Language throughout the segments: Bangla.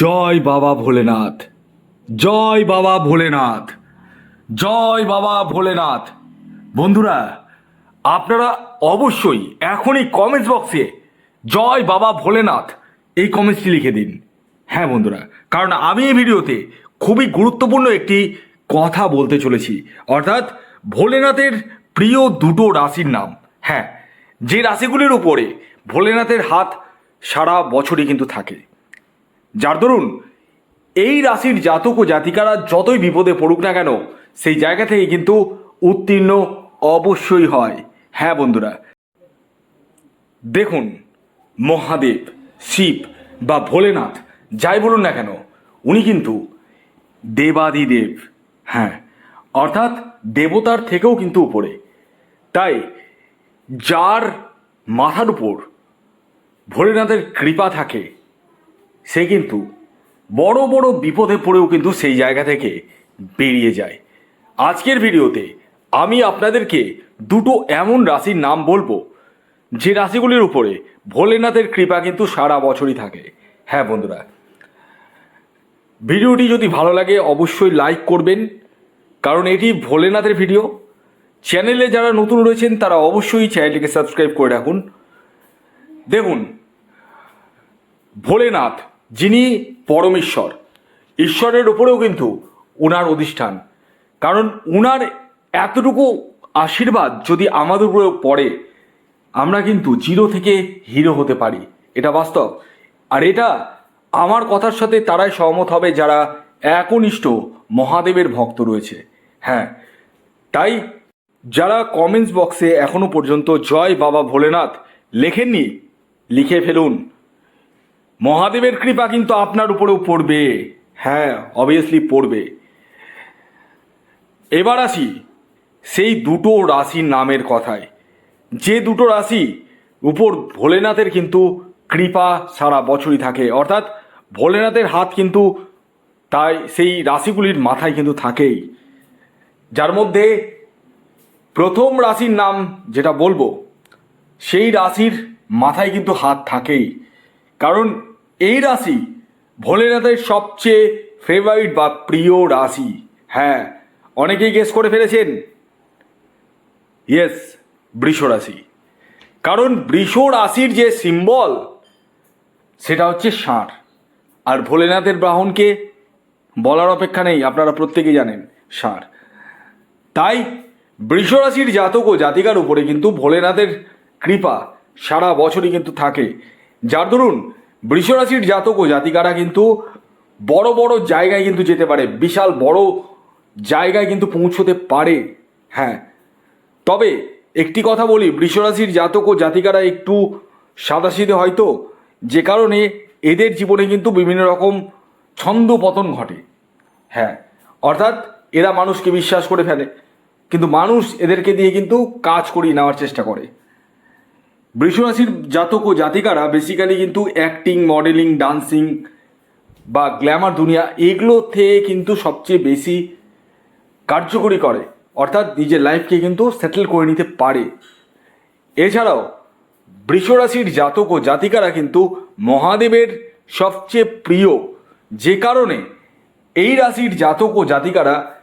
জয় বাবা ভোলেনাথ। জয় বাবা ভোলেনাথ। জয় বাবা ভোলেনাথ। বন্ধুরা, আপনারা অবশ্যই এখনই কমেন্টস বক্সে জয় বাবা ভোলেনাথ এই কমেন্টসটি লিখে দিন। হ্যাঁ বন্ধুরা, কারণ আমি এই ভিডিওতে খুবই গুরুত্বপূর্ণ একটি কথা বলতে চলেছি। অর্থাৎ ভোলেনাথের প্রিয় দুটো রাশির নাম। হ্যাঁ যে রাশিগুলির উপরে ভোলেনাথের হাত সারা বছরই কিন্তু থাকে। যার দরুন এই রাশির জাতক ও জাতিকারা যতই বিপদে পড়ুক না কেন, সেই জায়গা থেকে কিন্তু উত্তীর্ণ অবশ্যই হয়। হ্যাঁ বন্ধুরা, দেখুন, মহাদেব, শিব বা ভোলেনাথ, যাই বলুন না কেন, উনি কিন্তু দেবাদিদেব। হ্যাঁ অর্থাৎ দেবতার থেকেও কিন্তু উপরে। তাই যার মাথার উপর ভোলেনাথের কৃপা থাকে সে কিন্তু বড় বড় বিপদে পড়েও কিন্তু সেই জায়গা থেকে বেরিয়ে যায়। আজকের ভিডিওতে আমি আপনাদেরকে দুটো এমন রাশির নাম বলব, যে রাশিগুলির উপরে ভোলেনাথের কৃপা কিন্তু সারা বছরই থাকে। হ্যাঁ বন্ধুরা, ভিডিওটি যদি ভালো লাগে অবশ্যই লাইক করবেন, কারণ এটি ভোলেনাথের ভিডিও। চ্যানেলে যারা নতুন রয়েছেন, তারা অবশ্যই চ্যানেলটিকে সাবস্ক্রাইব করে রাখুন। দেখুন, ভোলেনাথ যিনি পরমেশ্বর, ঈশ্বরের উপরেও কিন্তু উনার অধিষ্ঠান। কারণ উনার এতটুকু আশীর্বাদ যদি আমাদের উপরে পড়ে, আমরা কিন্তু জিরো থেকে হিরো হতে পারি। এটা বাস্তব। আর এটা আমার কথার সাথে তারাই সহমত হবে যারা একনিষ্ঠ মহাদেবের ভক্ত রয়েছে। হ্যাঁ তাই যারা কমেন্টস বক্সে এখনও পর্যন্ত জয় বাবা ভোলেনাথ লেখেননি, লিখে ফেলুন। মহাদেবের কৃপা কিন্তু আপনার উপরেও পড়বে। হ্যাঁ অবভিয়াসলি পড়বে। এবার আসি সেই দুটো রাশির নামের কথায়। যে দুটো রাশি উপর ভোলেনাথের কিন্তু কৃপা সারা বছরই থাকে। অর্থাৎ ভোলেনাথের হাত কিন্তু তাই সেই রাশিগুলির মাথায় কিন্তু থাকেই। যার মধ্যে প্রথম রাশির নাম যেটা বলব, সেই রাশির মাথায় কিন্তু হাত থাকেই। কারণ এই রাশি ভোলেনাথের সবচেয়ে ফেভারিট বা প্রিয় রাশি। হ্যাঁ অনেকেই গেস করে ফেলেছেন। ইয়েস বৃষ রাশি। কারণ বৃষ রাশির যে সিম্বল সেটা হচ্ছে ষাঁড়। আর ভোলেনাথের ব্রাহ্মণকে বলার অপেক্ষা নেই, আপনারা প্রত্যেকেই জানেন ষাঁড়। তাই বৃষ রাশির জাতক ও জাতিকার উপরে কিন্তু ভোলেনাথের কৃপা সারা বছরই কিন্তু থাকে। যার দরুন বৃষরাশির জাতক ও জাতিকারা কিন্তু বড় বড় জায়গায় কিন্তু যেতে পারে, বিশাল বড় জায়গায় কিন্তু পৌঁছতে পারে হ্যাঁ। তবে একটি কথা বলি বৃষরাশির জাতক ও জাতিকারা একটু সাদাসিধে হয়তো, যে কারণে এদের জীবনে কিন্তু বিভিন্ন রকম ছন্দ পতন ঘটে হ্যাঁ। অর্থাৎ এরা মানুষকে বিশ্বাস করে ফেলে, কিন্তু মানুষ এদেরকে দিয়ে কিন্তু কাজ করিয়ে নেওয়ার চেষ্টা করে। বৃষরাশির জাতক ও জাতিকারা বেসিক্যালি কিন্তু অ্যাক্টিং মডেলিং ডান্সিং বা গ্ল্যামার দুনিয়া এগুলো থেকে কিন্তু সবচেয়ে বেশি কার্যকরী করে। অর্থাৎ নিজের লাইফকে কিন্তু সেটেল করে নিতে পারে। এছাড়াও বৃষরাশির জাতক ও জাতিকারা কিন্তু মহাদেবের সবচেয়ে প্রিয়। যে কারণে এই রাশির জাতক ও জাতিকারা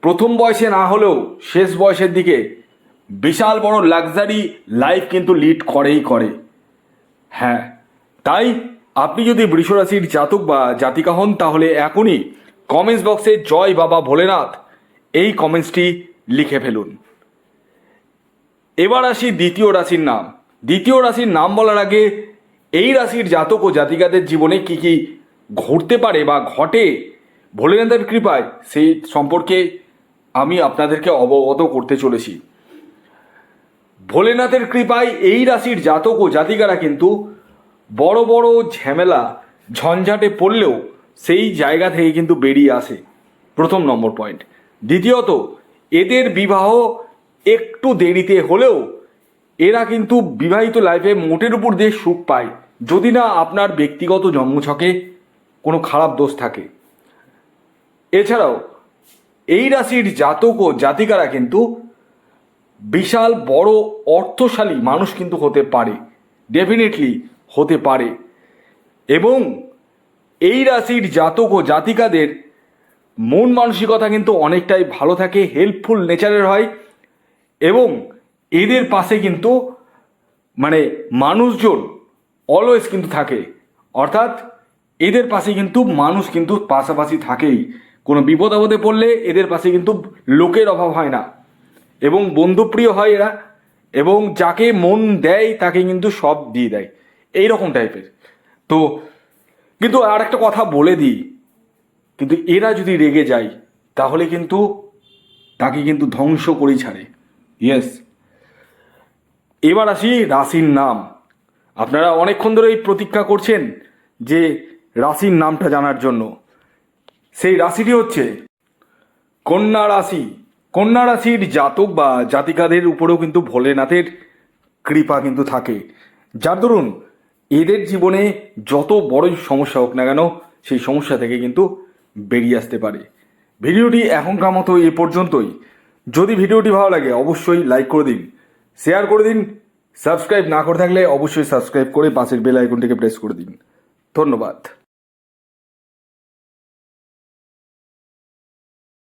প্রথম বয়সে না হলেও শেষ বয়সের দিকে বিশাল বড় লাক্সারি লাইফ কিন্তু লিড করেই করে। হ্যাঁ তাই আপনি যদি বৃষরাশির জাতক বা জাতিকা হন, তাহলে এখনই কমেন্টস বক্সে জয় বাবা ভোলেনাথ এই কমেন্টসটি লিখে ফেলুন। এবার আসি দ্বিতীয় রাশির নাম। দ্বিতীয় রাশির নাম বলার আগে এই রাশির জাতক ও জাতিকাদের জীবনে কি কি ঘটতে পারে বা ঘটে, ভোলেনাথের কৃপায় সেই সম্পর্কে আমি আপনাদেরকে অবগত করতে চলেছি। ভোলেনাথের কৃপায় এই রাশির জাতক ও জাতিকারা কিন্তু বড় বড় ঝামেলা, ঝঞ্ঝাটে পড়লেও সেই জায়গা থেকে কিন্তু বেরিয়ে আসে। প্রথম নম্বর পয়েন্ট। দ্বিতীয়ত, এদের বিবাহ একটু দেরিতে হলেও এরা কিন্তু বিবাহিত লাইফে মোটের উপর দিয়ে সুখ পায়। যদি না আপনার ব্যক্তিগত জন্মছকে কোনো খারাপ দোষ থাকে। এছাড়াও, এই রাশির জাতক ও জাতিকারা কিন্তু বিশাল বড় অর্থশালী মানুষ কিন্তু হতে পারে ডেফিনেটলি হতে পারে। এবং এই রাশির জাতক ও জাতিকাদের মন মানসিকতা কিন্তু অনেকটাই ভালো থাকে হেল্পফুল নেচারের হয়, এবং এদের পাশে কিন্তু মানে মানুষজন অলওয়েজ কিন্তু থাকে। অর্থাৎ এদের পাশে কিন্তু মানুষ কিন্তু পাশাপাশি থাকেই। কোনো বিপদ আপদে পড়লে এদের পাশে কিন্তু লোকের অভাব হয় না। এবং বন্ধুপ্রিয় হয় এরা, এবং যাকে মন দেয় তাকে কিন্তু সব দিয়ে দেয়। এই রকম টাইপের। তো, কিন্তু আর একটা কথা বলে দিই। কিন্তু এরা যদি রেগে যায়, তাহলে কিন্তু তাকে কিন্তু ধ্বংস করেই ছাড়ে। ইয়েস এবার আসি রাশির নাম। আপনারা অনেকক্ষণ ধরেই প্রতীক্ষা করছেন যে রাশির নামটা জানার জন্য। সেই রাশিটি হচ্ছে কন্যা রাশি। কন্যা রাশির জাতক বা জাতিকাদের উপরেও কিন্তু ভোলেনাথের কৃপা কিন্তু থাকে। যার দরুন এদের জীবনে যত বড়ই সমস্যা হোক না কেন, সেই সমস্যা থেকে কিন্তু বেরিয়ে আসতে পারে। ভিডিওটি এখনকার মতো এ পর্যন্তই। যদি ভিডিওটি ভালো লাগে, অবশ্যই লাইক করে দিন, শেয়ার করে দিন, সাবস্ক্রাইব না করে থাকলে অবশ্যই সাবস্ক্রাইব করে পাশের বেল আইকনটিকে প্রেস করে দিন। ধন্যবাদ।